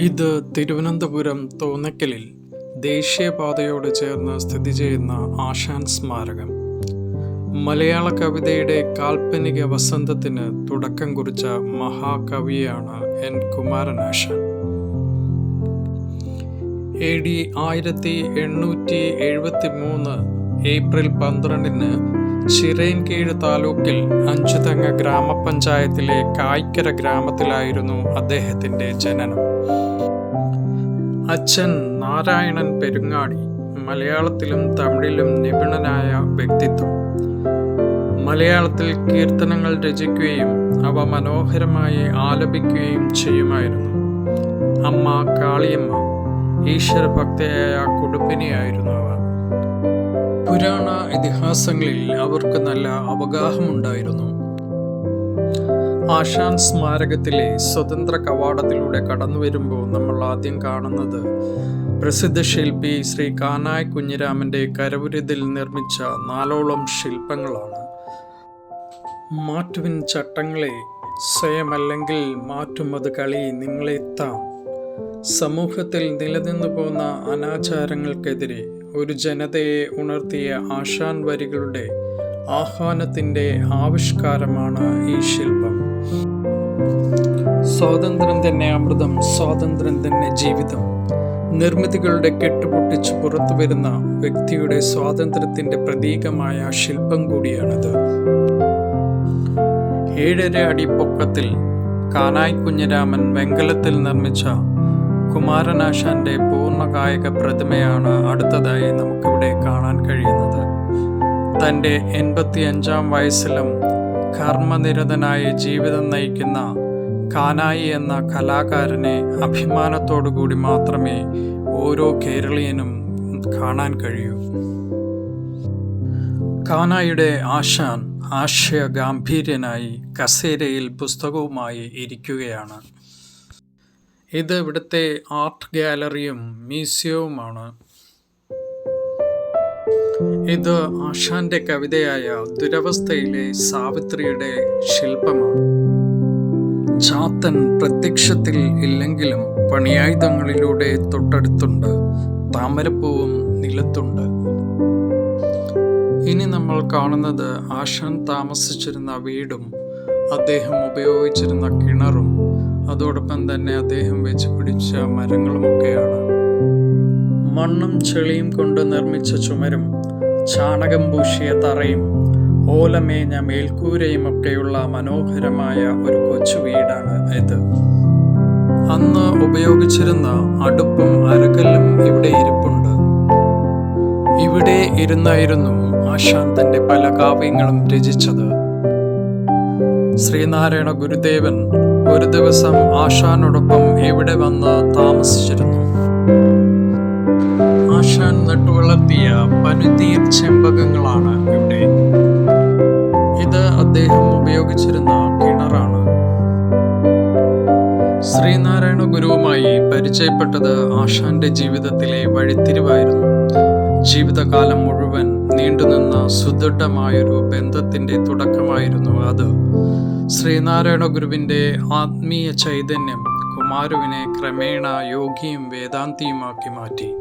ഇത് തിരുവനന്തപുരം തോന്നക്കലിൽ ദേശീയപാതയോട് ചേർന്ന് സ്ഥിതി ചെയ്യുന്ന ആശാൻ സ്മാരകം. മലയാള കവിതയുടെ കാൽപ്പനിക വസന്തത്തിന് തുടക്കം കുറിച്ച മഹാകവിയാണ് എൻ. കുമാരനാശാൻ. എ. ഡി. ആയിരത്തി എണ്ണൂറ്റി എഴുപത്തി മൂന്ന് ഏപ്രിൽ പന്ത്രണ്ടിന് ചിറയൻകീഴ് താലൂക്കിൽ അഞ്ചുതങ്ങ ഗ്രാമപഞ്ചായത്തിലെ കായ്ക്കര ഗ്രാമത്തിലായിരുന്നു അദ്ദേഹത്തിന്റെ ജനനം. അച്ഛൻ നാരായണൻ പെരുങ്ങാടി മലയാളത്തിലും തമിഴിലും നിപുണനായ വ്യക്തിത്വം. മലയാളത്തിൽ കീർത്തനങ്ങൾ രചിക്കുകയും അവ മനോഹരമായി ആലപിക്കുകയും ചെയ്യുമായിരുന്നു. അമ്മ കാളിയമ്മ ഈശ്വരഭക്തയായ കുടുംബിനിയായിരുന്നു അവർ പുരാണ ഇതിഹാസങ്ങളിൽ അവർക്ക് നല്ല അവഗാഹമുണ്ടായിരുന്നു. ആശാൻ സ്മാരകത്തിലെ സ്വതന്ത്ര കവാടത്തിലൂടെ കടന്നു വരുമ്പോൾ നമ്മൾ ആദ്യം കാണുന്നത് പ്രസിദ്ധ ശില്പി ശ്രീ കാനായ് കുഞ്ഞിരാമന്റെ കരവുരുതിൽ നിർമ്മിച്ച നാലോളം ശില്പങ്ങളാണ്. മാറ്റുവിൻ ചട്ടങ്ങളെ സ്വയമല്ലെങ്കിൽ മാറ്റുമത് കളി നിങ്ങളെത്താം സമൂഹത്തിൽ നിലനിന്നു പോന്ന അനാചാരങ്ങൾക്കെതിരെ ഒരു ജനതയെ ഉണർത്തിയ ആശാൻ വരികളുടെ ആഹ്വാനത്തിന്റെ ആവിഷ്കാരമാണ് ഈ ശില്പം. സ്വാതന്ത്ര്യം തന്നെ അമൃതം സ്വാതന്ത്ര്യം തന്നെ ജീവിതം. നിർമ്മിതികളുടെ കെട്ടുപൊട്ടിച്ച് പുറത്തു വരുന്ന വ്യക്തിയുടെ സ്വാതന്ത്ര്യത്തിന്റെ പ്രതീകമായ ശില്പം കൂടിയാണിത്. ഏഴര അടി പൊക്കത്തിൽ കാനായി കുഞ്ഞിരാമൻ വെങ്കലത്തിൽ നിർമ്മിച്ച കുമാരനാശാന്റെ പൂർണകായക പ്രതിമയാണ് അടുത്തതായി നമുക്കിവിടെ കാണാൻ കഴിയുന്നത്. തന്റെ എൺപത്തിയഞ്ചാം വയസ്സിലും കർമ്മനിരതനായ ജീവിതം നയിക്കുന്ന കാനായി എന്ന കലാകാരനെ അഭിമാനത്തോടു കൂടി മാത്രമേ ഓരോ കേരളീയനും കാണാൻ കഴിയൂ. കാനായുടെ ആശാൻ ആശയ ഗാംഭീര്യനായി കസേരയിൽ പുസ്തകവുമായി ഇരിക്കുകയാണ്. ഇത് ഇവിടുത്തെ ആർട്ട് ഗാലറിയും മ്യൂസിയവുമാണ്. ഇത് ആശാന്റെ കവിതയായ ദുരവസ്ഥയിലെ സാവിത്രിയുടെ ശില്പമാണ്. ചാത്തൻ പ്രത്യക്ഷത്തിൽ ഇല്ലെങ്കിലും പണിയായുധങ്ങളിലൂടെ തൊട്ടടുത്തുണ്ട്. താമരപ്പൂവും നിലത്തുണ്ട്. ഇനി നമ്മൾ കാണുന്നത് ആശാൻ താമസിച്ചിരുന്ന വീടും അദ്ദേഹം ഉപയോഗിച്ചിരുന്ന കിണറും അതോടൊപ്പം തന്നെ അദ്ദേഹം വെച്ച് പിടിച്ച മരങ്ങളുമൊക്കെയാണ്. മണ്ണും ചെളിയും കൊണ്ട് നിർമ്മിച്ച ചുമരും ചാണകം പൂശിയ തറയും ഓലമേഞ്ഞ മേൽക്കൂരയുമൊക്കെയുള്ള മനോഹരമായ ഒരു കൊച്ചു വീടാണ് ഇത്. അന്ന് ഉപയോഗിച്ചിരുന്ന അടുപ്പും അരകല്ലും ഇവിടെ ഇരിപ്പുണ്ട്. ഇവിടെ ഇരുന്നായിരുന്നു ആശാൻ തന്റെ പല കാവ്യങ്ങളും രചിച്ചത്. ശ്രീനാരായണ ഗുരുദേവൻ ഒരു ദിവസം ആശാനോടൊപ്പം ഇവിടെ വന്ന് താമസിച്ചിരുന്നു? ആശാൻ നട്ടുവളർത്തിയ പനുതീർ ചെമ്പകങ്ങളാണ് ഇവിടെ. ഇത് അദ്ദേഹം ഉപയോഗിച്ചിരുന്ന കിണറാണ്. ശ്രീനാരായണ ഗുരുവുമായി പരിചയപ്പെട്ടത് ആശാന്റെ ജീവിതത്തിലെ വഴിത്തിരിവായിരുന്നു. ജീവിതകാലം മുഴുവൻ നീണ്ടുനിന്ന സുദൃഢമായൊരു ബന്ധത്തിന്റെ തുടക്കമായിരുന്നു അത്. ശ്രീനാരായണ ഗുരുവിന്റെ ആത്മീയ ചൈതന്യം കുമാരുവിനെ ക്രമേണ യോഗിയും വേദാന്തിയുമാക്കി മാറ്റി.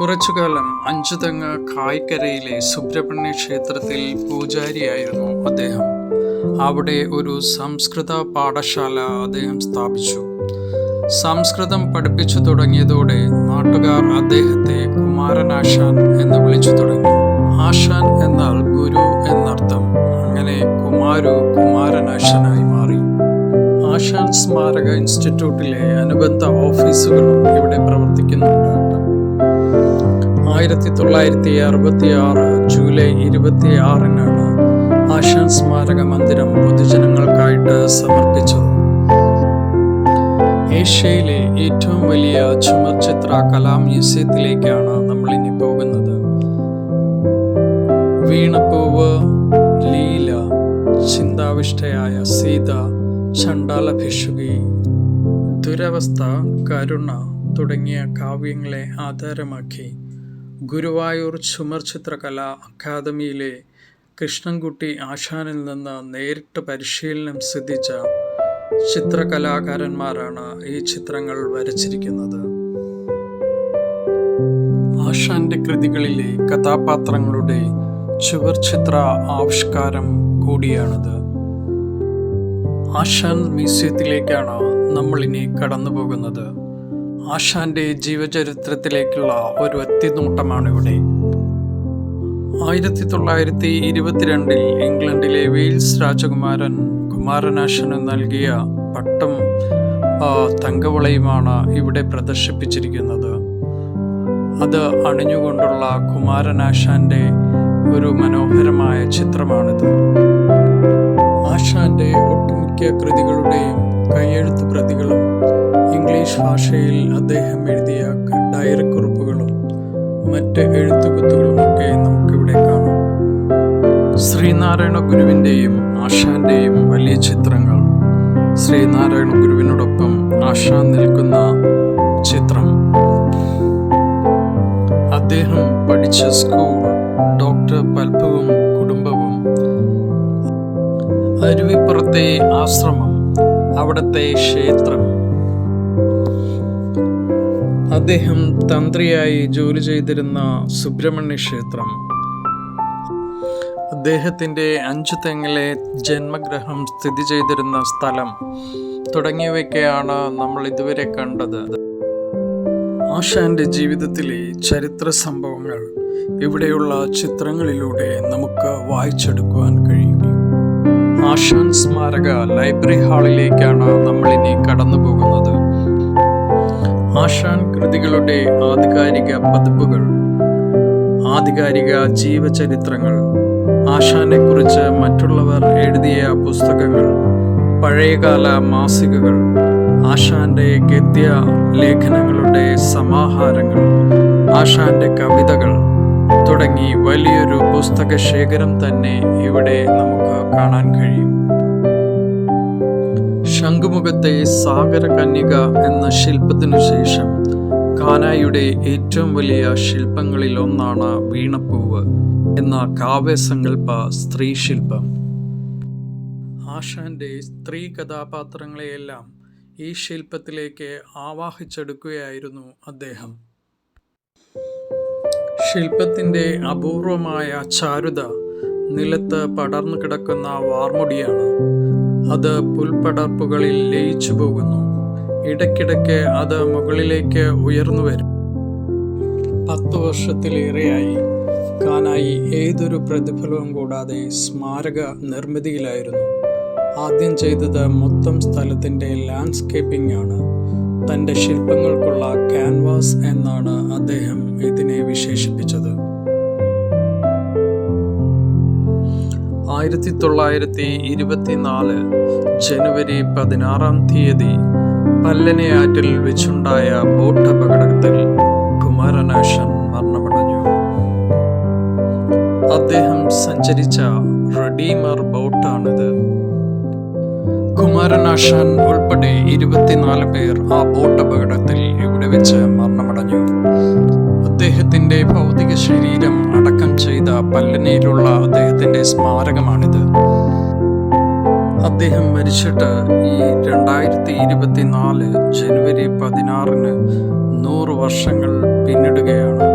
കുറച്ചുകാലം അഞ്ചുതങ്ങ കായ്ക്കരയിലെ സുബ്രഹ്മണ്യ ക്ഷേത്രത്തിൽ പൂജാരിയായിരുന്നു അദ്ദേഹം. അവിടെ ഒരു സംസ്കൃത പാഠശാല അദ്ദേഹം സ്ഥാപിച്ചു. സംസ്കൃതം പഠിപ്പിച്ചു തുടങ്ങിയതോടെ നാട്ടുകാർ അദ്ദേഹത്തെ കുമാരനാശാൻ എന്ന് വിളിച്ചു തുടങ്ങി. ആശാൻ എന്നാൽ ഗുരു എന്നർത്ഥം. അങ്ങനെ കുമാരു കുമാരനാശാനായി മാറി. ആശാൻ സ്മാരക ഇൻസ്റ്റിറ്റ്യൂട്ടിലെ അനുബന്ധ ഓഫീസുകളും ഇവിടെ പ്രവർത്തിക്കുന്നുണ്ട്. ആയിരത്തി തൊള്ളായിരത്തി അറുപത്തി ആറ് ജൂലൈ ഇരുപത്തി ആറിനാണ് ആശാൻ സ്മാരക മന്ദിരം പൊതുജനങ്ങൾക്കായിട്ട് സമർപ്പിച്ചത്. ഏഷ്യയിലെ ഏറ്റവും വലിയ ചുമർചിത്ര കലാ മ്യൂസിയത്തിലേക്കാണ് നമ്മൾ ഇനി പോകുന്നത്. വീണപ്പൂവ് ലീല ചിന്താവിഷ്ടയായ സീത ചണ്ടാല ഭിഷുകി ദുരവസ്ഥ കരുണ തുടങ്ങിയ കാവ്യങ്ങളെ ആധാരമാക്കി ഗുരുവായൂർ ചുമർ ചിത്രകല അക്കാദമിയിലെ കൃഷ്ണൻകുട്ടി ആശാനിൽ നിന്ന് നേരിട്ട് പരിശീലനം സിദ്ധിച്ച ചിത്രകലാകാരന്മാരാണ് ഈ ചിത്രങ്ങൾ വരച്ചിരിക്കുന്നത്. ആശാന്റെ കൃതികളിലെ കഥാപാത്രങ്ങളുടെ ചുവർ ചിത്ര ആവിഷ്കാരം കൂടിയാണിത്. ആശാൻ മ്യൂസിയത്തിലേക്കാണ് നമ്മളിനി കടന്നു പോകുന്നത് ആശാന്റെ ജീവചരിത്രത്തിലേക്കുള്ള ഒരു എത്തിനോട്ടമാണ് ഇവിടെ ആയിരത്തി തൊള്ളായിരത്തി ഇരുപത്തിരണ്ടിൽ ഇംഗ്ലണ്ടിലെ വെയിൽസ് രാജകുമാരൻ കുമാരനാശന് നൽകിയ പട്ടം തങ്കവളയുമാണ് ഇവിടെ പ്രദർശിപ്പിച്ചിരിക്കുന്നത്. അത് അണിഞ്ഞുകൊണ്ടുള്ള കുമാരനാശാന്റെ ഒരു മനോഹരമായ ചിത്രമാണിത്. ആശാന്റെ ഒട്ടുമിക്ക കൃതികളുടെയും കയ്യെഴുത്ത് പ്രതികളും ഇംഗ്ലീഷ് ഭാഷയിൽ അദ്ദേഹം എഴുതിയ ഡയറി കുറിപ്പുകളും മറ്റ് എഴുത്തുകുത്തുകളുമൊക്കെ നമുക്കിവിടെ കാണാം. ശ്രീനാരായണ ഗുരുവിന്റെയും ആശാന്റെയും വലിയ ചിത്രങ്ങൾ. ശ്രീനാരായണ ഗുരുവിനോടൊപ്പം ആശാൻ നിൽക്കുന്ന ചിത്രം. അദ്ദേഹം പഠിച്ച സ്കൂൾ ഡോക്ടർ പൽപ്പവും കുടുംബവും അരുവിപ്പുറത്തെ ആശ്രമം അവിടുത്തെ ക്ഷേത്രം. അദ്ദേഹം തന്ത്രിയായി ജോലി ചെയ്തിരുന്ന സുബ്രഹ്മണ്യ ക്ഷേത്രം. അദ്ദേഹത്തിന്റെ അഞ്ചു തെങ്ങിലെ ജന്മഗ്രഹം സ്ഥിതി ചെയ്തിരുന്ന സ്ഥലം തുടങ്ങിയവയൊക്കെയാണ് നമ്മൾ ഇതുവരെ കണ്ടത്. ആശാന്റെ ജീവിതത്തിലെ ചരിത്ര സംഭവങ്ങൾ ഇവിടെയുള്ള ചിത്രങ്ങളിലൂടെ നമുക്ക് വായിച്ചെടുക്കുവാൻ കഴിയും. ആശാൻ സ്മാരക ലൈബ്രറി ഹാളിലേക്കാണ് നമ്മളിനി കടന്നു പോകുന്നത് ആശാൻ കൃതികളുടെ ആധികാരിക പതിപ്പുകൾ ആധികാരിക ജീവചരിത്രങ്ങൾ ആഷാനെ കുറിച്ച് മറ്റുള്ളവർ എഴുതിയ പുസ്തകങ്ങൾ പഴയകാല മാസികകൾ ആശാന്റെ ഗദ്യ ലേഖനങ്ങളുടെ സമാഹാരങ്ങൾ ആശാന്റെ കവിതകൾ തുടങ്ങി വലിയൊരു പുസ്തക ശേഖരം തന്നെ ഇവിടെ നമുക്ക് കാണാൻ കഴിയും. ശംഖുമുഖത്തെ സാഗര കന്യക എന്ന ശില്പത്തിനു ശേഷം കാനായുടെ ഏറ്റവും വലിയ ശില്പങ്ങളിൽ ഒന്നാണ് വീണപ്പൂവ് എന്ന കാവ്യസങ്കല്പ സ്ത്രീ ശില്പം ആശാന്റെ സ്ത്രീ കഥാപാത്രങ്ങളെയെല്ലാം ഈ ശില്പത്തിലേക്ക് ആവാഹിച്ചെടുക്കുകയായിരുന്നു അദ്ദേഹം. ശില്പത്തിന്റെ അപൂർവമായ ചാരുത നിലത്ത് പടർന്നു കിടക്കുന്ന വാർമുടിയാണ് അത് പുൽപ്പടർപ്പുകളിൽ ലയിച്ചു പോകുന്നു. ഇടയ്ക്കിടയ്ക്ക് അത് മുകളിലേക്ക് ഉയർന്നു വരും. പത്തു വർഷത്തിലേറെയായി കാനായി ഏതൊരു പ്രതിഫലവും കൂടാതെ സ്മാരക നിർമ്മിതിയിലായിരുന്നു. ആദ്യം ചെയ്തത് മൊത്തം സ്ഥലത്തിന്റെ ലാൻഡ്സ്കേപ്പിംഗ് ആണ്. തന്റെ ശില്പങ്ങൾക്കുള്ള ക്യാൻവാസ് എന്നാണ് അദ്ദേഹം ഇതിനെ വിശേഷിപ്പിച്ചത്. ആയിരത്തി തൊള്ളായിരത്തി ഇരുപത്തിനാല് ജനുവരി പതിനാറാം തീയതി പല്ലനയാറ്റിൽ വെച്ചുണ്ടായ ബോട്ട് അപകടത്തിൽ കുമാരനാശൻ മരണമടഞ്ഞു. അദ്ദേഹം സഞ്ചരിച്ച റഡീമർ ബോട്ടാണിത്. കുമാരനാശൻ ഉൾപ്പെടെ ഇരുപത്തിനാല് പേർ ആ ബോട്ട് അപകടത്തിൽ ഇവിടെ വെച്ച് മരണമടഞ്ഞു? അദ്ദേഹത്തിന്റെ ഭൗതിക ശരീരം അടക്കം ചെയ്ത പല്ലനയിലുള്ള അദ്ദേഹത്തിന്റെ സ്മാരകമാണിത്. അദ്ദേഹം മരിച്ചിട്ട് ഈ രണ്ടായിരത്തി ഇരുപത്തിനാല് ജനുവരി പതിനാറിന് നൂറ് വർഷങ്ങൾ പിന്നിടുകയാണ്.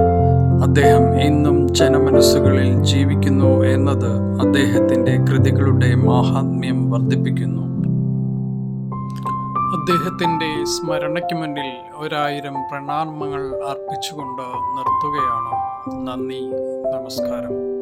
അദ്ദേഹം ഇന്നും ജനമനസ്സുകളിൽ ജീവിക്കുന്നു എന്നത് അദ്ദേഹത്തിന്റെ കൃതികളുടെ മാഹാത്മ്യം വർദ്ധിപ്പിക്കുന്നു. അദ്ദേഹത്തിന്റെ സ്മരണയ്ക്ക് മുന്നിൽ ഒരായിരം പ്രണാമങ്ങൾ അർപ്പിച്ചുകൊണ്ട് നിർത്തുകയാണ്. നന്ദി നമസ്കാരം.